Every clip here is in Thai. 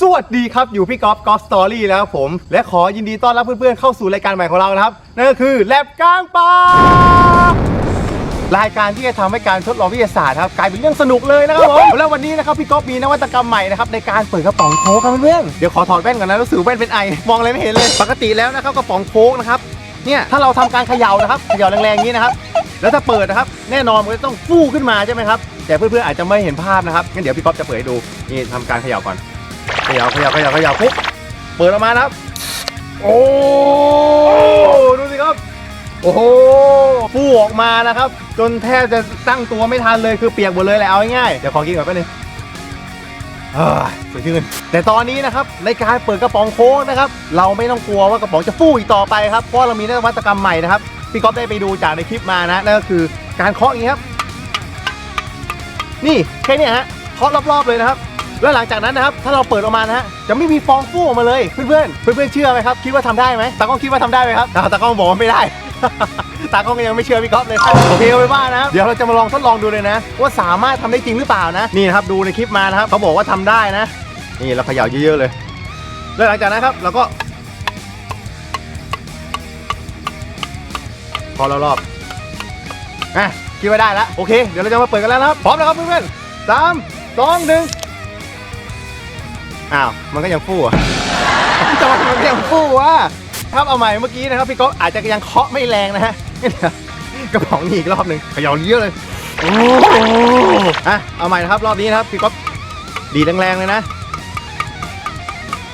สวัสดีครับ อยู่พี่กอล์ฟกอล์ฟสตอรี่แล้วครับผม และขอยินดีต้อนรับเพื่อนๆ เข้าสู่รายการใหม่ของเรานะครับ นั่นก็คือแลบกลางป่ารายการที่จะทำให้การทดลองวิทยาศาสตร์ครับกลายเป็นเรื่องสนุกเลยนะครับผมแล้ววันนี้นะครับพี่ก๊อฟมีนวัตกรรมใหม่นะครับในการเปิดกระป๋องโค้กครับเพื่อนๆเดี๋ยวขอถอดแว่นก่อนนะรู้สึกแว่นเป็นไอ มองอะไรไม่เห็นเลยปกติแล้วนะครับกระป๋องโค้กนะครับเนี่ยถ้าเราทำการเขย่านะครับเขย่าแรงๆอย่างนี้นะครับ แล้วถ้าเปิดนะครับแน่นอนมันจะต้องฟูขึ้นมาใช่ไหมครับแต่เพื่อนๆอาจจะไม่เห็นภาพนะครับงั้นเดี๋ยวพี่ก๊อฟจะเปิดให้ดูนี่ทำการเขย่าก่อนเขย่าเขย่าเขย่าเขย่าปุ๊บเปิดออกมาครับ โอ้ดูสิครับ โอ้โหฟูออกมานะครับ จนแทบจะตั้งตัวไม่ทันเลยคือเปียกหมดเลยแหละเอาง่ายๆเดี๋ยวขอกินก่อนแป๊บนึงเฮ้ยสดชื่นแต่ตอนนี้นะครับในการเปิดกระป๋องโค้กนะครับ เราไม่ต้องกลัวว่ากระป๋องจะฟูอีกต่อไปครับเพราะเรามีนวัตกรรมใหม่นะครับพี่ก๊อฟได้ไปดูจากในคลิปมานะนั่นก็คือการเคาะอย่างนี้ครับ นี่แค่นี้ฮะเคาะรอบๆเลยนะครับ แล้วหลังจากนั้นนะครับถ้าเราเปิดออกมานะฮะจะไม่มีฟองฟูออกมาเลยเพื่อนๆเพื่อนๆเชื่อไหมครับคิดว่าทำได้ไหมตากล้องคิดว่าทำได้ไหมครับอ่ตากล้องบอกว่าไม่ได้ตากล้องยังไม่เชื่อพี่ก๊อฟเลยโอเคเอาไปว่านะเดี๋ยวเราจะมาลองทดลองดูเลยนะ ว่าสามารถทำได้จริงหรือเปล่านะนี่นะครับดูในคลิปมานะครับเขาบอกว่าทำได้นะ นี่เราเขย่าเยอะๆเลย แล้วหลังจากนั้นครับเราก็ พอรอบๆอะคิดว่าได้แล้วโอเค เดี๋ยวเราจะมาเปิดกันแล้วนะครับพร้อมแล้วครับเพื่อนๆสามสองหนึ่ง อ้าว มันก็ยังฟูอะทำไมมันยังฟูวะครับเอาใหม่เมื่อกี้นะครับพี่ก๊อฟอาจจะยังเคาะไม่แรงนะฮะกระป๋องนี่อีกรอบหนึ่งเขย่าเยอะเลยโอ้โหอะเอาใหม่นะครับรอบนี้นะครับพี่ก๊อฟดีแรงๆเลยนะ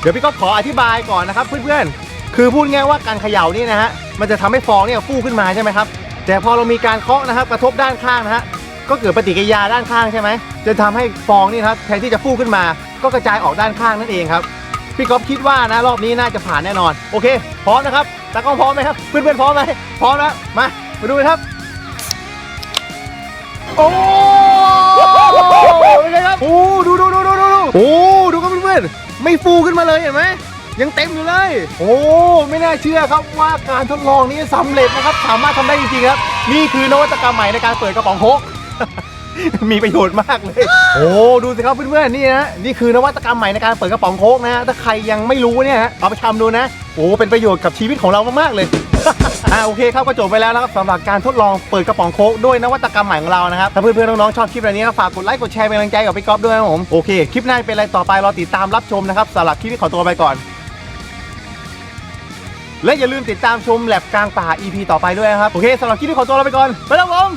เดี๋ยวพี่ก๊อฟขออธิบายก่อนนะครับเพื่อนๆคือพูดง่ายว่าการเขย่านี่นะฮะมันจะทำให้ฟองเนี่ยฟูขึ้นมาใช่ไหมครับแต่พอเรามีการเคาะนะครับกระทบด้านข้างนะฮะก็เกิดปฏิกิริยาด้านข้างใช่ไหมจะทำให้ฟองนี่ครับแทนที่จะฟูขึ้นมา ก็กระจายออกด้านข้างนั่นเองครับ พี่ก๊อฟคิดว่านะรอบนี้น่าจะผ่านแน่นอน โอเค พร้อมนะครับตากล้องพร้อมไหมครับเพื่อนๆพร้อมไหมพร้อมแล้วมา มาดูกันครับ โอ้เป็นไงครับโอ้ดูดูดูดูดูโอ้ดูครับเพื่อนๆไม่ฟูขึ้นมาเลยเห็นไหมยังเต็มอยู่เลย โอ้ไม่น่าเชื่อครับว่าการทดลองนี้สำเร็จนะครับ สามารถทำได้จริงๆครับ นี่คือนวัตกรรมใหม่ในการเปิดกระป๋องโคก มีประโยชน์มากเลย โอ้ดูสิครับเพื่อนๆนี่นะนี่คือนวัตกรรมใหม่ในการเปิดกระป๋องโค้กนะถ้าใครยังไม่รู้เนี่ยฮะเอาไปทำดูนะโอ้เป็นประโยชน์กับชีวิตของเรามากๆเลยอ่าโอเคครับก็จบไปแล้วนะครับสำหรับการทดลองเปิดกระป๋องโค้กด้วยนวัตกรรมใหม่ของเรานะครับถ้าเพื่อนๆน้องๆชอบคลิปแบบนี้นะฝากกดไลค์กดแชร์เป็นกำลังใจกับพี่ก๊อฟด้วยนะผมโอเคคลิปหน้าเป็นอะไรต่อไปรอติดตามรับชมนะครับสำหรับคลิปนี้ขอตัวไปก่อน และอย่าลืมติดตามชมแลบกลางป่า EP ต่อไปด้วยนะครับโอเคสำหรับคลิปนี้ขอตัวลาไปก่อนไปแล้วผม